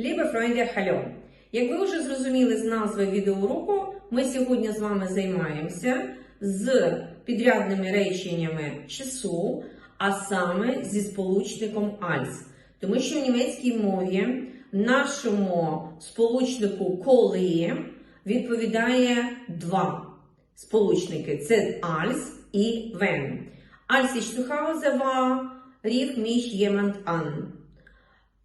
Liebe Freunde, hallo! Як ви вже зрозуміли з назви відеоуроку, ми сьогодні з вами займаємося з підрядними реченнями часу, а саме зі сполучником als. Тому що в німецькій мові нашому сполучнику коли відповідає два сполучники: це als і wenn. Als ich zu Hause war, rief mich jemand an.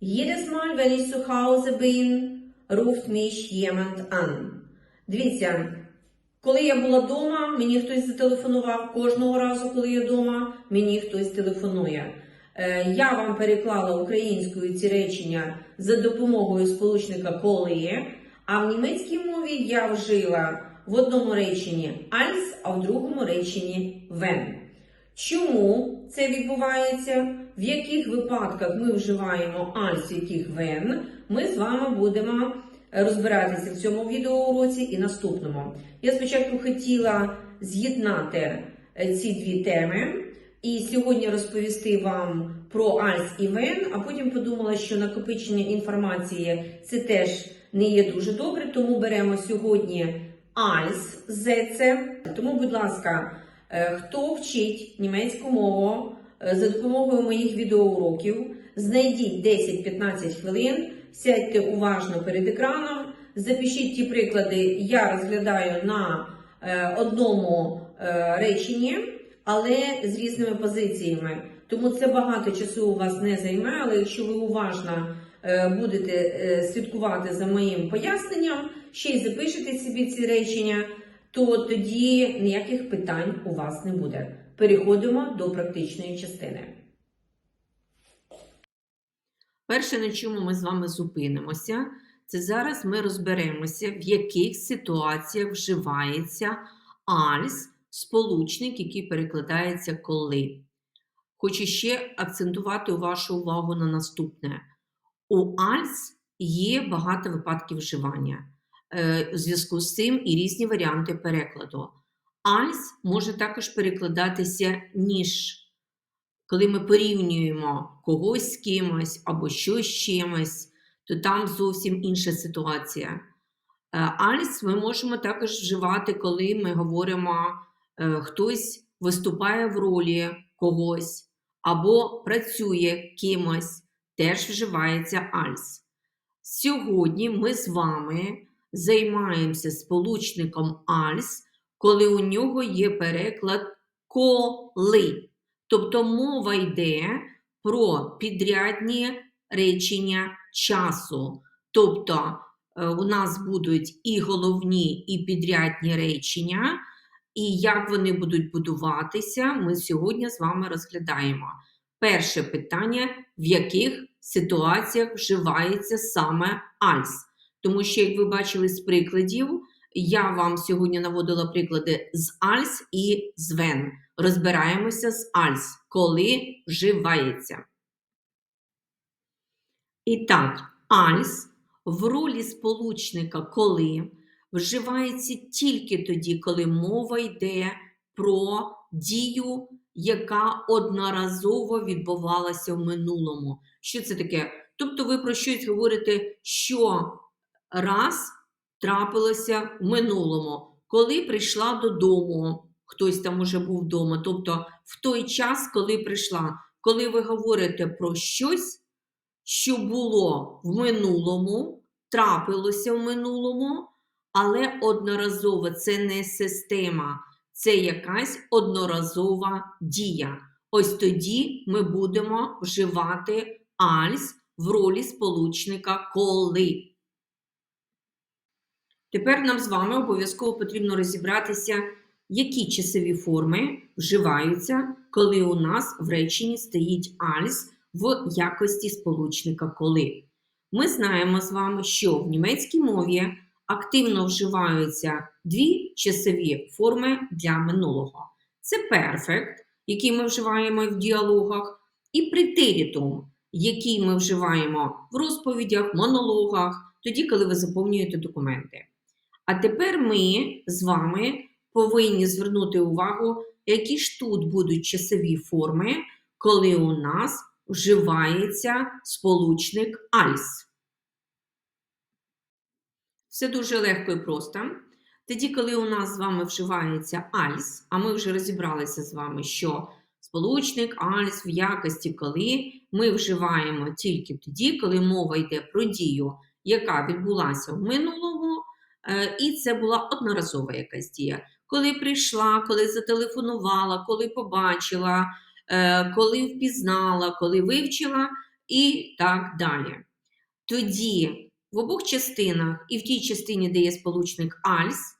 Jedes Mal, wenn ich zu Hause bin, ruft mich jemand an. Дивіться, коли я була вдома, мені хтось зателефонував. Кожного разу, коли я вдома, мені хтось телефонує. Е, Я вам переклала українською ці речення за допомогою сполучника коли, а в німецькій мові я вжила в одному реченні als, а в другому реченні when. Чому це відбувається? В яких випадках ми вживаємо в яких when, ми з вами будемо розбиратися в цьому відеоуроці і наступному. Я спочатку хотіла з'єднати е, ці дві теми і сьогодні розповісти вам про als і when, а потім подумала, що накопичення інформації це теж не є дуже добре, тому беремо сьогодні als зеце. Тому, будь ласка, е, хто вчить німецьку мову за допомогою моїх відеоуроків, знайдіть 10-15 хвилин, сядьте уважно перед екраном, запишіть ті приклади, я розглядаю на е, одному е, реченні, але з різними позиціями. Тому це багато часу у вас не займе, але якщо ви уважно е, будете е, слідкувати за моїм поясненням, ще й запишете собі ці речення, то тоді ніяких питань у вас не буде. Переходимо до практичної частини. Перше, на чому ми з вами зупинимося, це зараз ми розберемося, в яких ситуаціях вживається als, сполучник, який перекладається коли. Хочу ще акцентувати вашу увагу на наступне. У als є багато випадків вживання. Е, У зв'язку з цим і різні варіанти перекладу. Als може також перекладатися ніж, коли ми порівнюємо когось з кимось або щось з чимось, то там зовсім інша ситуація. Е, Als ми можемо також вживати, коли ми говоримо, е, хтось виступає в ролі когось або працює кимось, теж вживається als. Сьогодні ми з вами займаємося сполучником als, коли у нього є переклад коли. Тобто мова йде про підрядні речення часу. Тобто е, у нас будуть і головні, і підрядні речення, і як вони будуть будуватися, ми сьогодні з вами розглядаємо. Перше питання: в яких ситуаціях вживається саме als? Тому що, як ви бачили з прикладів, я вам сьогодні наводила приклади з als і з when. Розбираємося з als, коли вживається. І так, als в ролі сполучника коли вживається тільки тоді, коли мова йде про дію, яка одноразово відбувалася в минулому. Що це таке? Тобто ви про щось говорите, що раз трапилося в минулому, коли прийшла додому, хтось там уже був вдома. Тобто, в той час, коли прийшла, коли ви говорите про щось, що було в минулому, трапилося в минулому, але одноразово це не система, це якась одноразова дія. Ось тоді ми будемо вживати als в ролі сполучника коли. Тепер нам з вами обов'язково потрібно розібратися, які часові форми вживаються, коли у нас в реченні стоїть als в якості сполучника коли. Ми знаємо з вами, що в німецькій мові активно вживаються дві часові форми для минулого. Це perfect, який ми вживаємо в діалогах, і претерітум, який ми вживаємо в розповідях, монологах, тоді, коли ви заповнюєте документи. А тепер ми з вами повинні звернути увагу, які ж тут будуть часові форми, коли у нас вживається сполучник als. Все дуже легко і просто. Тоді, коли у нас з вами вживається альс, а ми вже розібралися з вами, що сполучник альс в якості коли ми вживаємо тільки тоді, коли мова йде про дію, яка відбулася в минулому, і це була одноразова якась дія. Коли прийшла, коли зателефонувала, коли побачила, е, коли впізнала, коли вивчила і так далі. Тоді в обох частинах, і в тій частині, де є сполучник альс,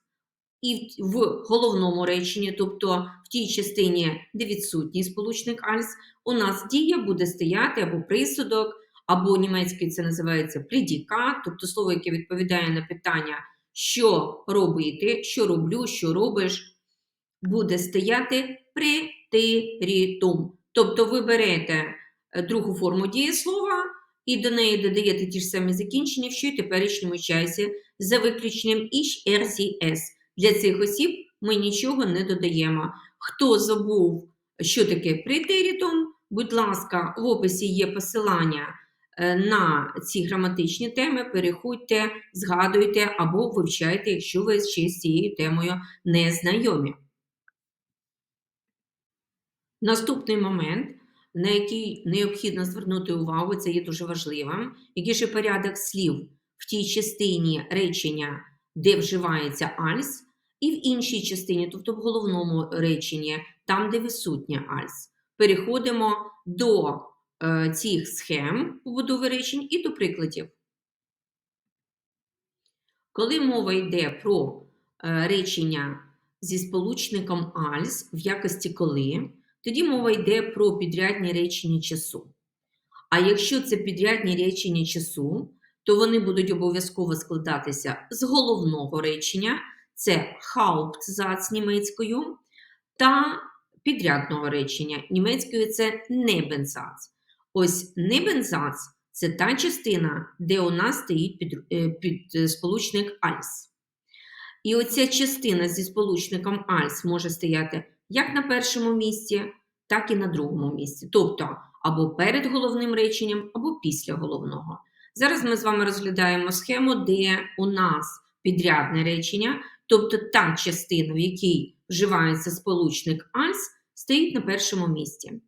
і в головному реченні, тобто в тій частині, де відсутній сполучник альс, у нас дія буде стояти або присудок, або німецькою це називається предікат, тобто слово, яке відповідає на питання, що робити, що роблю, що робиш, буде стояти претерітум. Тобто ви берете е, другу форму дієслова і до неї додаєте ті ж самі закінчення, що й теперішньому часі за виключенням «ich», «er», Для цих осіб ми нічого не додаємо. Хто забув, що таке претерітум, будь ласка, в описі є посилання на ці граматичні теми. Переходьте, згадуйте або вивчайте, якщо ви ще з цією темою не знайомі. Наступний момент, на який необхідно звернути увагу, це є дуже важливим. Який же порядок слів в тій частині речення, де вживається альс, і в іншій частині, тобто в головному реченні, там, де відсутня альс. Переходимо до е, цих схем побудови речень і до прикладів. Коли мова йде про е, речення зі сполучником альс в якості коли, тоді мова йде про підрядні речення часу. А якщо це підрядні речення часу, то вони будуть обов'язково складатися з головного речення, це Hauptsatz німецькою, та підрядного речення німецькою це Nebensatz. Ось Nebensatz – це та частина, де у нас стоїть під, е, під е, сполучник als. І оця частина зі сполучником als може стояти як на першому місці, так і на другому місці. Тобто або перед головним реченням, або після головного. Зараз ми з вами розглядаємо схему, де у нас підрядне речення, тобто та частина, в якій вживається сполучник als, стоїть на першому місці.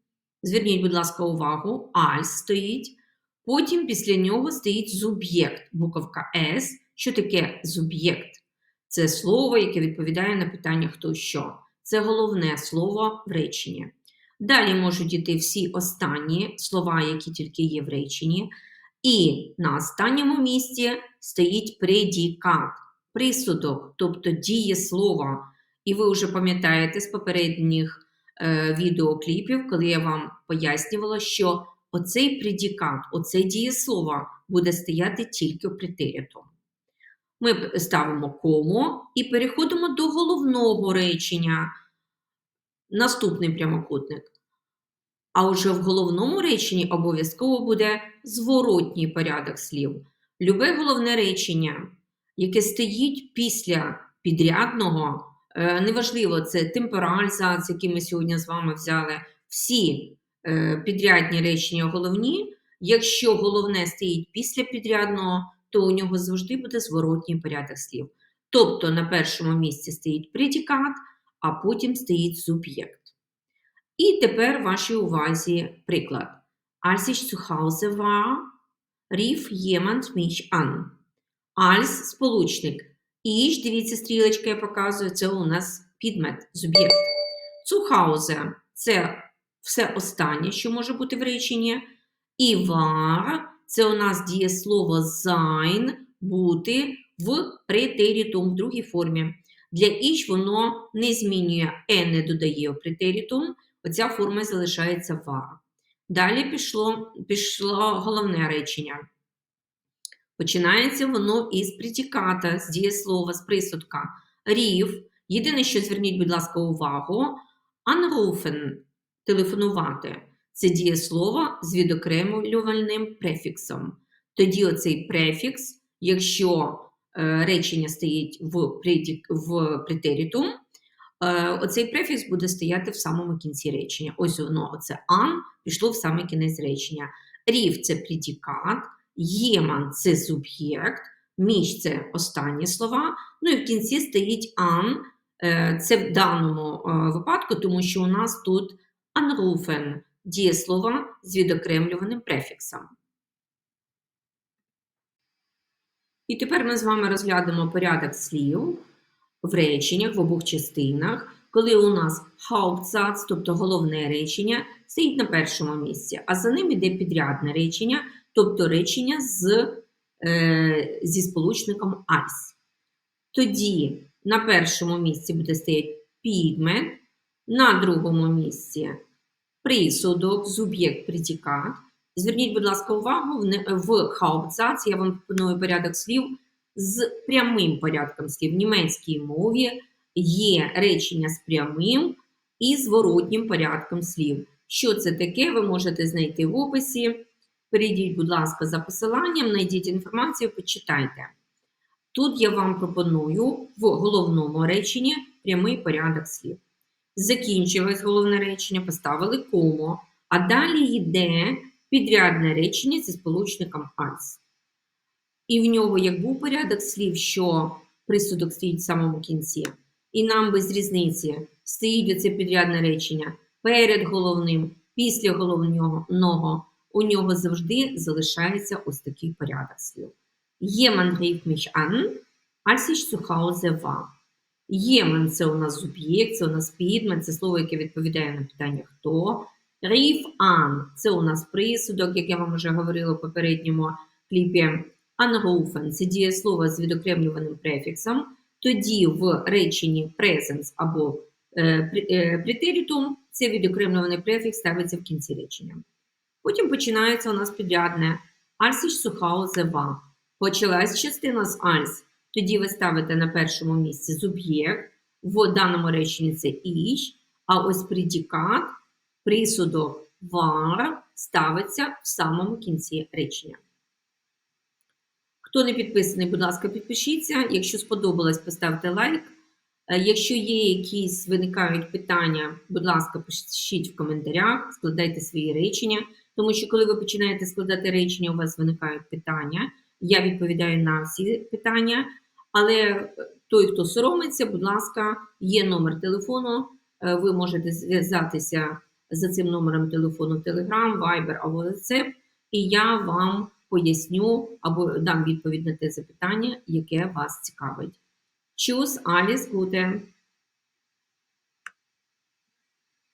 Зверніть, будь ласка, увагу, als стоїть, потім після нього стоїть суб'єкт, буковка S. Що таке суб'єкт? Це слово, яке відповідає на питання хто що. Це головне слово в реченні. Далі можуть йти всі останні слова, які тільки є в реченні. І на останньому місці стоїть предікат, присудок, тобто дієслово. І ви вже пам'ятаєте з попередніх е, відеокліпів, коли я вам пояснювала, що оцей предікат, оце дієслово буде стояти тільки в претеритум. Ми ставимо кому і переходимо до головного речення. Наступний прямокутник. А вже в головному реченні обов'язково буде зворотній порядок слів. Любе головне речення, яке стоїть після підрядного, неважливо, це темпераль зац, який ми сьогодні з вами взяли, всі е, підрядні речення головні. Якщо головне стоїть після підрядного, то у нього завжди буде зворотній порядок слів. Тобто на першому місці стоїть предикат, а потім стоїть суб'єкт. І тепер вашій увазі приклад. Als ich zu Hause war, rief jemand mich an. Als – сполучник. Ich, дивіться, стрілочка я показую, це у нас підмет, суб'єкт. Hause – це все останнє, що може бути в реченні. І war – це у нас дієслово sein, бути в претерітум в другій формі. Для ich воно не змінює «е» не додає в претерітум, оця форма залишається war. Далі пішло, пішло головне речення. Починається воно із предиката, з дієслова, з присудка. Рів. Єдине, що зверніть, будь ласка, увагу, anrufen – телефонувати. Це дієслово з відокремлювальним префіксом. Тоді оцей префікс, якщо е, речення стоїть в, в претерітум, е, оцей префікс буде стояти в самому кінці речення. Ось воно, оце an пішло в самий кінець речення. Рів це предикат, єман це суб'єкт, Між це останні слова. Ну і в кінці стоїть ан. Е, Це в даному е, випадку, тому що у нас тут anrufen – дієслово з відокремлюваним префіксом. І тепер ми з вами розглянемо порядок слів в реченнях в обох частинах, коли у нас Hauptsatz, тобто головне речення, стоїть на першому місці, а за ним йде підрядне речення, тобто речення з, е, зі сполучником als. Тоді на першому місці буде стояти підмет, на другому місці присудок, суб'єкт, предикат. Зверніть, будь ласка, увагу, в Hauptsatz я вам пропоную порядок слів з прямим порядком слів. В німецькій мові є речення з прямим і зворотнім порядком слів. Що це таке, ви можете знайти в описі. Перейдіть, будь ласка, за посиланням, знайдіть інформацію, почитайте. Тут я вам пропоную в головному реченні прямий порядок слів. Закінчилось головне речення, поставили кому, а далі йде підрядне речення зі сполучником als. І в нього як був порядок слів, що присудок стоїть в самому кінці, і нам без різниці стоїть оце підрядне речення перед головним, після головного, у нього завжди залишається ось такий порядок слів. Mich an, als ich zu Hause war. Ємен це у нас суб'єкт, це у нас підмет, це слово, яке відповідає на питання хто. Ріф ан це у нас присудок, як я вам вже говорила в попередньому кліпі. Anrufen – це дієслово з відокремлюваним префіксом. Тоді в реченні presence або е, preteritum це відокремлюваний префікс ставиться в кінці речення. Потім починається у нас підрядне zu Hause. Почалась частина з als. Тоді ви ставите на першому місці суб'єкт, в даному реченні це ich, а ось предикат, присудок war ставиться в самому кінці речення. Хто не підписаний, будь ласка, підпишіться. Якщо сподобалось, поставте лайк. Е, Якщо є якісь виникають питання, будь ласка, пишіть в коментарях, складайте свої речення, тому що коли ви починаєте складати речення, у вас виникають питання. Я відповідаю на всі питання, але е, той, хто соромиться, будь ласка, є номер телефону. е, Ви можете зв'язатися за цим номером телефону в Telegram, Viber або WhatsApp, і я вам поясню або дам відповідь на те запитання, яке вас цікавить. Tschüss, alles Gute!